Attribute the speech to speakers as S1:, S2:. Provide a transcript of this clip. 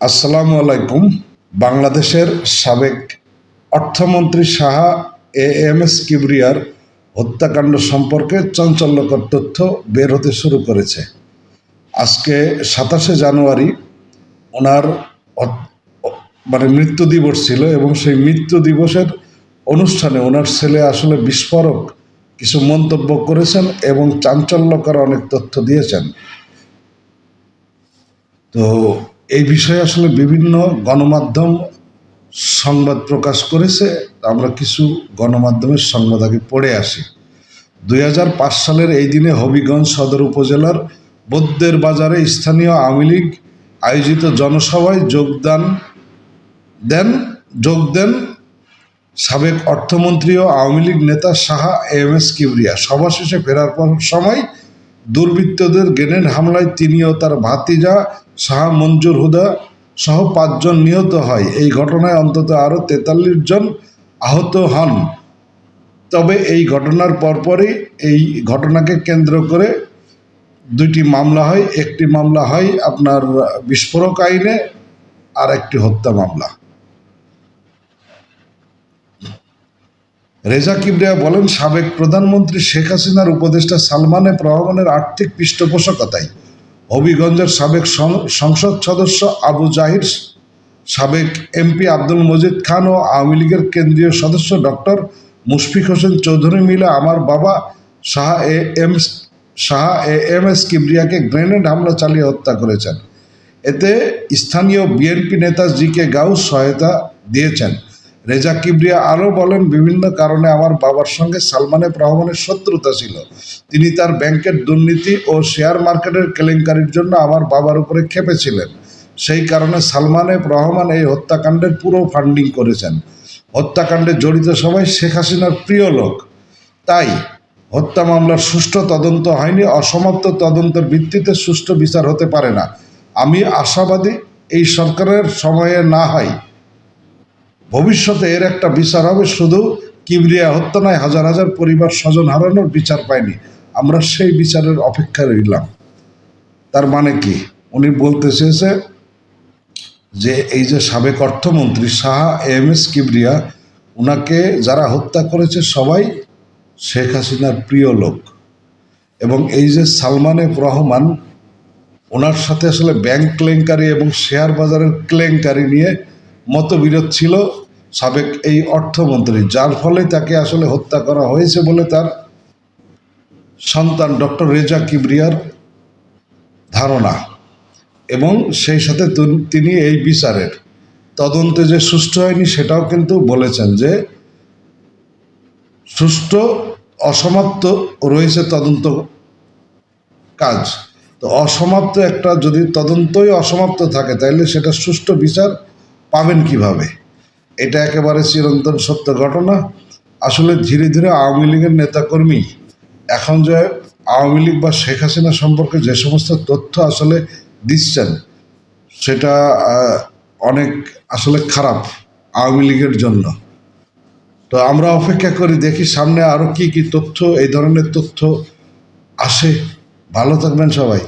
S1: আসসালামু আলাইকুম, বাংলাদেশের সাবেক অর্থমন্ত্রী সাহা এ এম এস কিবরিয়ার হত্যাকাণ্ড সম্পর্কে চাঞ্চল্যকর তথ্য বের হতে শুরু করেছে। আজকে সাতাশে জানুয়ারি ওনার মানে মৃত্যু দিবস ছিল এবং সেই মৃত্যু দিবসের অনুষ্ঠানে ওনার ছেলে আসলে বিস্ফোরক কিছু মন্তব্য করেছেন এবং চাঞ্চল্যকর অনেক তথ্য দিয়েছেন। তো এই বিষয়ে আসলে বিভিন্ন গণমাধ্যম সংবাদ প্রকাশ করেছে। আমরা কিছু গণমাধ্যমের সংবাদ আগে পড়ে আসি। দুই হাজার পাঁচ সালের এই দিনে হবিগঞ্জ সদর উপজেলার বৌদ্ধের বাজারে স্থানীয় আওয়ামী লীগ আয়োজিত জনসভায় যোগদান দেন, যোগ দেন সাবেক অর্থমন্ত্রী ও আওয়ামী লীগ নেতা সাহা এম এস কিবরিয়া। সভা শেষে ফেরার পর সময় দুর্বৃত্তদের গ্রেনেড হামলায় তিনি ও তার ভাতিজা শাহ মঞ্জুর হুদা সহ পাঁচজন নিহত হয়। এই ঘটনায় অন্তত আরও তেতাল্লিশ জন আহত হন। তবে এই ঘটনার পরপরই এই ঘটনাকে কেন্দ্র করে দুইটি মামলা হয়। একটি মামলা হয় আপনার বিস্ফোরক আইনে আর একটি হত্যা মামলা। রেজা কিবরিয়া বলেন, সাবেক প্রধানমন্ত্রী শেখ হাসিনার উপদেষ্টা সালমানে রহমানের আর্থিক পৃষ্ঠপোষকতায়। হবিগঞ্জের সাবেক সংসদ সদস্য আবু জাহির, সাবেক এমপি আব্দুল মজিদ খান ও আওয়ামী লীগের কেন্দ্রীয় সদস্য ডক্টর মুশফিক হোসেন চৌধুরী মিলে আমার বাবা Shah A M, Shah A M S কিবরিয়াকে grenade হামলা চালিয়ে হত্যা করেছেন। এতে স্থানীয় বিএনপি নেতা জি কে গাউস সহায়তা দিয়েছেন। রেজা কিবরিয়া আরও বলেন, বিভিন্ন কারণে আমার বাবার সঙ্গে সালমানের রহমানের শত্রুতা ছিল। তিনি তার ব্যাংকের দুর্নীতি ও শেয়ার মার্কেটের কেলেঙ্কারির জন্য আমার বাবার উপরে খেপেছিলেন। সেই কারণে সালমানের রহমান এই হত্যাকাণ্ডের পুরো ফান্ডিং করেছেন। হত্যাকাণ্ডে জড়িত সবাই শেখ হাসিনার প্রিয় লোক। তাই হত্যা মামলার সুষ্ঠু তদন্ত হয়নি, অসমাপ্ত তদন্তের ভিত্তিতে সুষ্ঠু বিচার হতে পারে না। আমি আশাবাদী এই সরকারের সময়ে না হয় ভবিষ্যতে এর একটা বিচার হবে, শুধু কিবরিয়া হত্যা নয়, হাজার হাজার পরিবার স্বজন হারানোর বিচার পায়নি। আমরা সেই বিচারের অপেক্ষা রইলাম। তার মানে কি? উনি বলতে চেয়েছে যে এই যে সাবেক অর্থমন্ত্রী শাহ এম এস কিবরিয়া, উনাকে যারা হত্যা করেছে সবাই শেখ হাসিনার প্রিয় লোক। এবং এই যে সালমান এফ রহমান ওনার সাথে আসলে ব্যাংক কেলেঙ্কারি এবং শেয়ার বাজারের কেলেঙ্কারি নিয়ে মতবিরোধ ছিল সাবেক এই অর্থমন্ত্রী, যার ফলে তাকে আসলে হত্যা করা হয়েছে বলে তার সন্তান ডক্টর রেজা কিবরিয়ার ধারণা এবং সেই সাথে তিনি এই বিচারের তদন্তে যে সুষ্ঠু হয়নি সেটাও কিন্তু বলেছেন যে সুষ্ঠু, অসমাপ্ত রয়েছে তদন্ত কাজ। তো অসমাপ্ত একটা যদি তদন্তই অসমাপ্ত থাকে তাহলে সেটা সুষ্ঠু বিচার পাবেন কীভাবে? এটা একেবারে চিরন্তন সত্য ঘটনা। আসলে ধীরে ধীরে আওয়ামী লীগের নেতাকর্মী, এখন যে আওয়ামী লীগ বা শেখ হাসিনা সম্পর্কে যে সমস্ত তথ্য আসলে দিচ্ছেন, সেটা অনেক আসলে খারাপ আওয়ামী লীগের জন্য। তো আমরা অপেক্ষা করি, দেখি সামনে আরও কি কি তথ্য, এই ধরনের তথ্য আসে। ভালো থাকবেন সবাই।